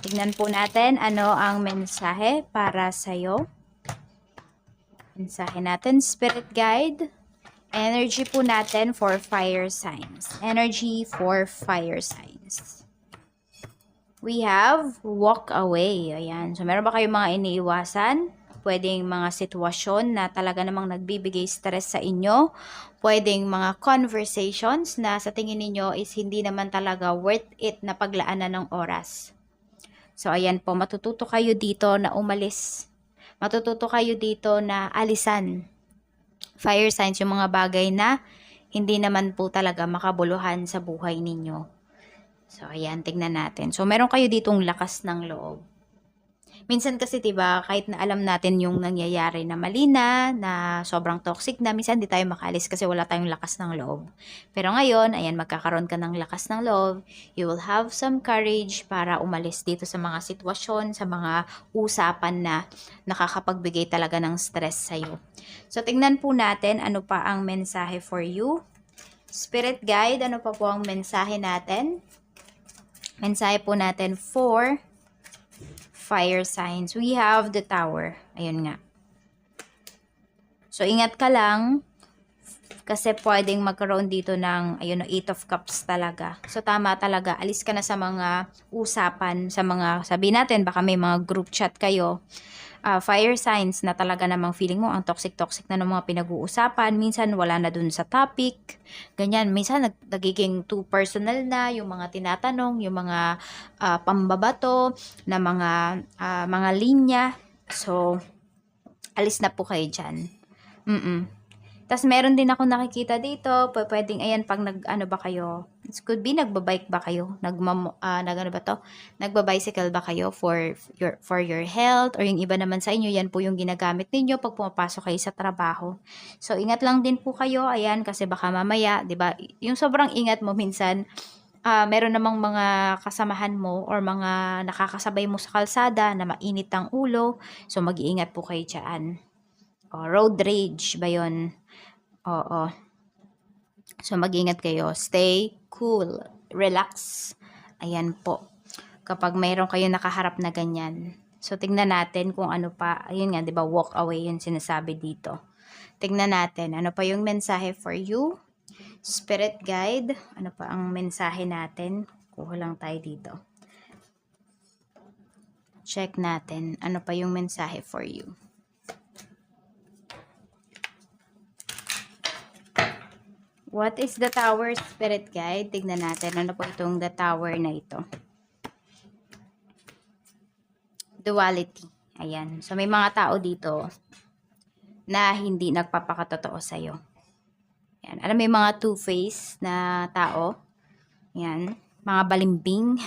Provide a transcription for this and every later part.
Tignan po natin ano ang mensahe para sa'yo. Mensahe natin, Spirit Guide. Energy po natin for fire signs. Energy for fire signs. We have walk away. Ayan. So, meron ba kayong mga iniiwasan? Pwedeng mga sitwasyon na talaga namang nagbibigay stress sa inyo. Pwedeng mga conversations na sa tingin ninyo is hindi naman talaga worth it na paglaanan ng oras. So, ayan po, matututo kayo dito na umalis. Matututo kayo dito na alisan. Fire signs, yung mga bagay na hindi naman po talaga makabuluhan sa buhay ninyo. So, ayan, tignan natin. So, meron kayo ditong lakas ng loob. Minsan kasi 'di ba, kahit na alam natin yung nangyayari na mali na, na sobrang toxic na, minsan di tayo makalis kasi wala tayong lakas ng loob. Pero ngayon, ayan, magkakaroon ka ng lakas ng loob. You will have some courage para umalis dito sa mga sitwasyon, sa mga usapan na nakakapagbigay talaga ng stress sa'yo. So, tingnan po natin ano pa ang mensahe for you. Spirit guide, ano pa po ang mensahe natin? Mensahe po natin for fire signs. We have the tower. Ayun nga. So, ingat ka lang kasi pwedeng magkaroon dito ng ayun, eight of cups talaga. So, tama talaga. Alis ka na sa mga usapan, sa mga, sabi natin, baka may mga group chat kayo. Uh, fire signs na talaga namang feeling mo ang toxic-toxic na ng mga pinag-uusapan. Minsan wala na dun sa topic. Ganyan. Minsan nag nagiging too personal na yung mga tinatanong, yung mga uh, pambabato na mga uh, mga linya. So, alis na po kayo dyan. Mm-mm. Tapos meron din ako nakikita dito, pwedeng ayan pag nag ano ba kayo, it could be nagbabike ba kayo, nagmam uh, nag ano ba to? Nagba-bicycle ba kayo for your for your health or yung iba naman sa inyo, yan po yung ginagamit ninyo pag pumapasok kayo sa trabaho. So ingat lang din po kayo, ayan kasi baka mamaya, 'di ba? Yung sobrang ingat mo minsan uh, meron namang mga kasamahan mo or mga nakakasabay mo sa kalsada na mainit ang ulo. So mag-iingat po kayo diyan. Oh, road rage ba 'yon? Oo. So, mag-ingat kayo. Stay cool. Relax. Ayan po. Kapag mayroon kayo nakaharap na ganyan. So, tingnan natin kung ano pa. Ayun nga, di ba? Walk away yung sinasabi dito. Tingnan natin. Ano pa yung mensahe for you? Spirit guide. Ano pa ang mensahe natin? Kuha lang tayo dito. Check natin. Ano pa yung mensahe for you? What is the tower spirit guide? Tignan natin. Ano po itong the tower na ito? Duality. Ayan. So, may mga tao dito na hindi nagpapakatotoo sa'yo. Ayan. Alam mo yung mga two-face na tao? Ayan. Mga balimbing.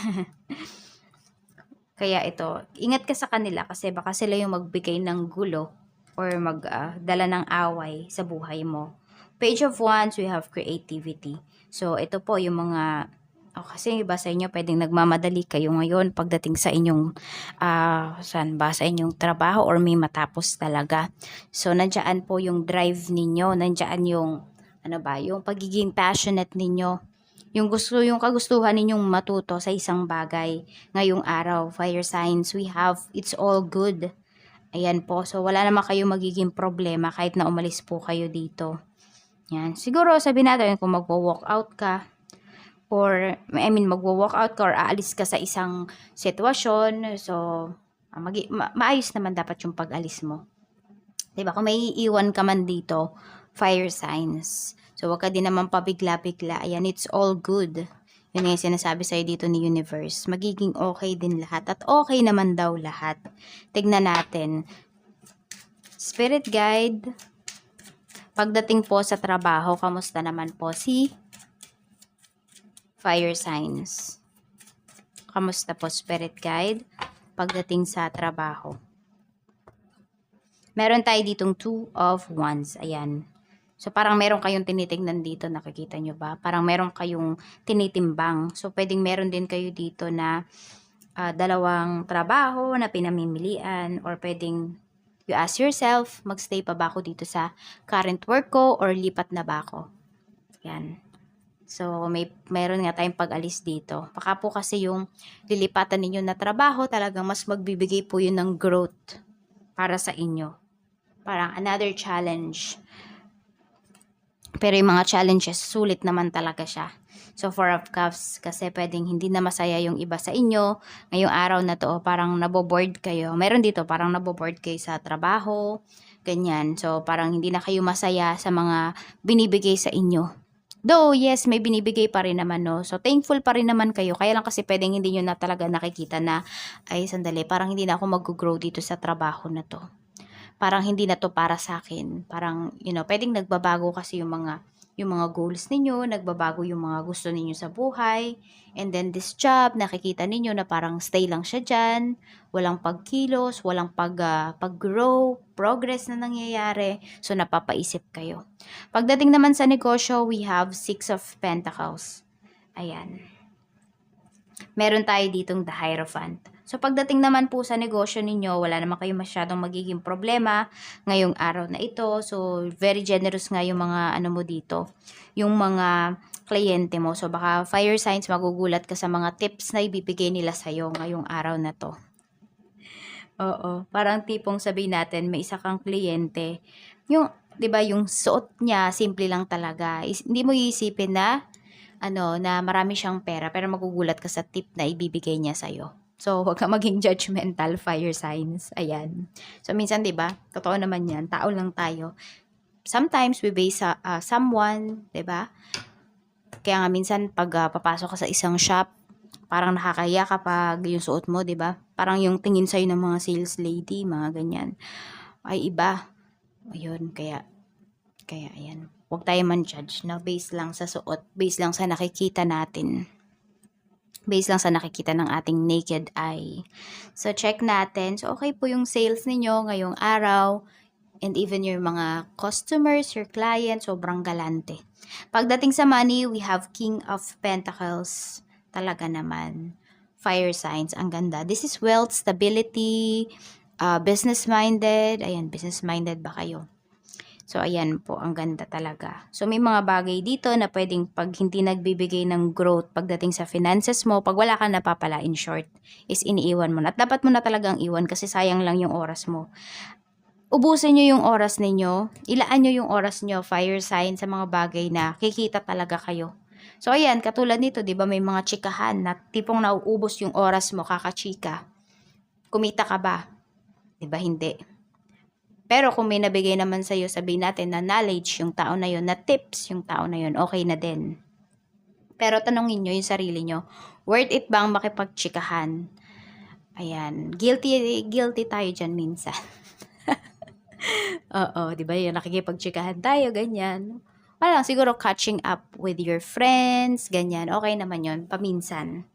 Kaya ito, ingat ka sa kanila kasi baka sila yung magbigay ng gulo or magdala uh, ng away sa buhay mo Page of Wands, we have creativity. So, ito po yung mga oh, kasi iba sa inyo pwedeng nagmamadali kayo ngayon pagdating sa inyong uh, saan ba sa inyong trabaho or may matapos talaga. So nandiyan po yung drive ninyo, nandiyan yung ano ba, yung pagiging passionate ninyo. Yung gusto yung kagustuhan ninyong matuto sa isang bagay ngayong araw, fire signs, we have it's all good. Ayan po. So wala naman kayo magiging problema kahit na umalis po kayo dito. Yan. Siguro sabi natin kung magwo-walk out ka or I mean magwo-walk out ka or aalis ka sa isang sitwasyon. So ah, mag ma maayos naman dapat yung pag-alis mo. 'Di ba? Kung may iiwan ka man dito, fire signs. So wag ka din naman pabigla-bigla. Ayan, it's all good. Yun yung sinasabi sa'yo dito ni Universe. Magiging okay din lahat. At okay naman daw lahat. Tignan natin. Spirit Guide. Pagdating po sa trabaho, kamusta naman po si fire signs? Kamusta po spirit guide? Pagdating sa trabaho. Meron tayo ditong two of wands. Ayan. So, parang meron kayong tinitingnan dito, nakikita nyo ba? Parang meron kayong tinitimbang. So, pwedeng meron din kayo dito na ah, dalawang trabaho na pinamimilian or pwedeng you ask yourself, magstay pa ba ako dito sa current work ko or lipat na ba ako? Yan. So, may meron nga tayong pag-alis dito. Baka po kasi yung lilipatan ninyo na trabaho, talagang mas magbibigay po yun ng growth para sa inyo. Parang another challenge. Pero yung mga challenges, sulit naman talaga siya. So, Four of Cups, kasi pwedeng hindi na masaya yung iba sa inyo. Ngayong araw na to, parang naboboard kayo. Meron dito, parang naboboard kayo sa trabaho, ganyan. So, parang hindi na kayo masaya sa mga binibigay sa inyo. Though, yes, may binibigay pa rin naman, no? So, thankful pa rin naman kayo. Kaya lang kasi pwedeng hindi nyo na talaga nakikita na, ay, sandali, parang hindi na ako mag-grow dito sa trabaho na to. Parang hindi na to para sa akin. Parang, you know, pwedeng nagbabago kasi yung mga yung mga goals ninyo, nagbabago yung mga gusto ninyo sa buhay. And then this job, nakikita ninyo na parang stay lang siya dyan, walang pagkilos, walang pag, ah, pag-grow, progress na nangyayari. So, napapaisip kayo. Pagdating naman sa negosyo, we have Six of Pentacles. Ayan. Meron tayo ditong The Hierophant. So, pagdating naman po sa negosyo ninyo, wala naman kayo masyadong magiging problema ngayong araw na ito. So, very generous nga yung mga ano mo dito. Yung mga kliyente mo. So, baka fire signs, magugulat ka sa mga tips na ibibigay nila sa'yo ngayong araw na to. Oo. Parang tipong sabihin natin, may isa kang kliyente. Yung, di ba, yung suot niya, simple lang talaga. Is, hindi mo iisipin na, ano, na marami siyang pera, pero magugulat ka sa tip na ibibigay niya sa'yo. So, huwag ka maging judgmental fire signs. Ayan. So, minsan, di ba, totoo naman yan, tao lang tayo. Sometimes, we base sa ah, someone, di ba? Kaya nga minsan, pag ah, papasok ka sa isang shop, parang nakakahiya kapag yung suot mo, di ba? Parang yung tingin sa'yo ng mga sales lady, mga ganyan. Ay, iba. Ayun, kaya, kaya, ayan. Huwag tayo man judge na base lang sa suot, base lang sa nakikita natin. Base lang sa nakikita ng ating naked eye. So, check natin. So, okay po yung sales ninyo ngayong araw. And even your mga customers, your clients, sobrang galante. Pagdating sa money, we have King of Pentacles. Talaga naman. Fire signs. Ang ganda. This is wealth, stability, uh, business-minded. Ayan, business-minded ba kayo? So, ayan po, ang ganda talaga. So, may mga bagay dito na pwedeng pag hindi nagbibigay ng growth pagdating sa finances mo, pag wala ka napapala, in short, is iniiwan mo na. At dapat mo na talagang iwan kasi sayang lang yung oras mo. Ubusin nyo yung oras ninyo, ilaan nyo yung oras nyo, fire sign sa mga bagay na kikita talaga kayo. So, ayan, katulad nito, di ba may mga chikahan na tipong nauubos yung oras mo, kakachika. Kumita ka ba? Di ba hindi? Pero kung may nabigay naman sa'yo, sabihin natin na knowledge yung tao na yun, na tips yung tao na yun, okay na din. Pero tanongin nyo yung sarili nyo, worth it bang makipagchikahan? Ayan, guilty, guilty tayo dyan minsan. Oo, di ba yun, nakikipagchikahan tayo, ganyan. Wala lang, siguro catching up with your friends, ganyan. Okay naman yun, paminsan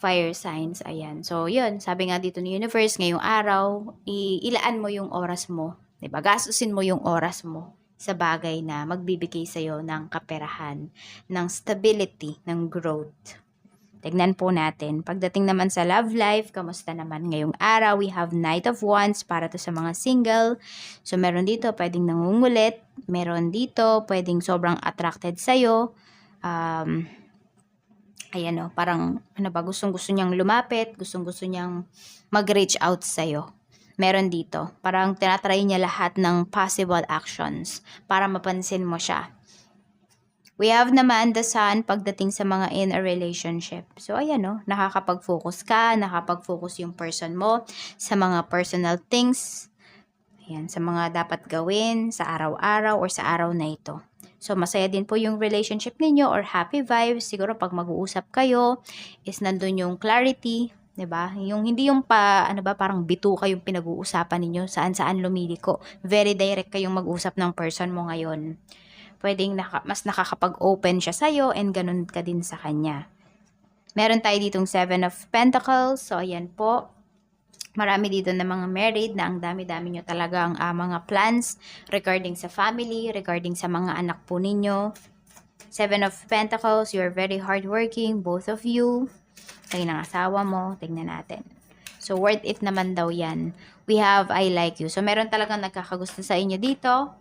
fire signs. Ayan. So, yun. Sabi nga dito ni Universe, ngayong araw, ilaan mo yung oras mo. ba Gastusin mo yung oras mo sa bagay na magbibigay sa'yo ng kaperahan, ng stability, ng growth. Tignan po natin. Pagdating naman sa love life, kamusta naman ngayong araw? We have Knight of Wands para to sa mga single. So, meron dito pwedeng nangungulit. Meron dito pwedeng sobrang attracted sa'yo. Um, ayan o, parang, ano ba, gustong gusto niyang lumapit, gustong gusto niyang mag-reach out sa'yo. Meron dito, parang tinatry niya lahat ng possible actions para mapansin mo siya. We have naman the sun pagdating sa mga in a relationship. So, ayan o, nakakapag-focus ka, nakapag-focus yung person mo sa mga personal things, ayan, sa mga dapat gawin sa araw-araw or sa araw na ito. So, masaya din po yung relationship ninyo or happy vibes. Siguro pag mag-uusap kayo, is nandun yung clarity, 'di ba? Yung hindi yung pa ano ba parang bituka yung pinag-uusapan ninyo, saan-saan lumiliko. Very direct kayong mag-usap ng person mo ngayon. Pwedeng naka, mas nakakapag-open siya sa iyo and ganun ka din sa kanya. Meron tayo ditong Seven of Pentacles. So, ayan po. Marami dito na mga married na ang dami-dami nyo talagang ah, mga plans regarding sa family, regarding sa mga anak po ninyo. Seven of Pentacles, you're very hardworking, both of you. Kayo ng asawa mo, tingnan natin. So, worth it naman daw yan. We have I like you. So, meron talagang nagkakagusto sa inyo dito.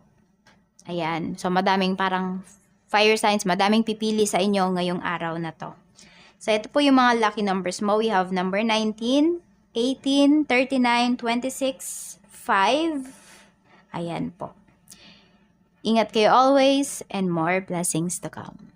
Ayan. So, madaming parang fire signs, madaming pipili sa inyo ngayong araw na to. So, ito po yung mga lucky numbers mo. We have number 19, 18, 39, 26, 5. Ayan po. Ingat kayo always and more blessings to come.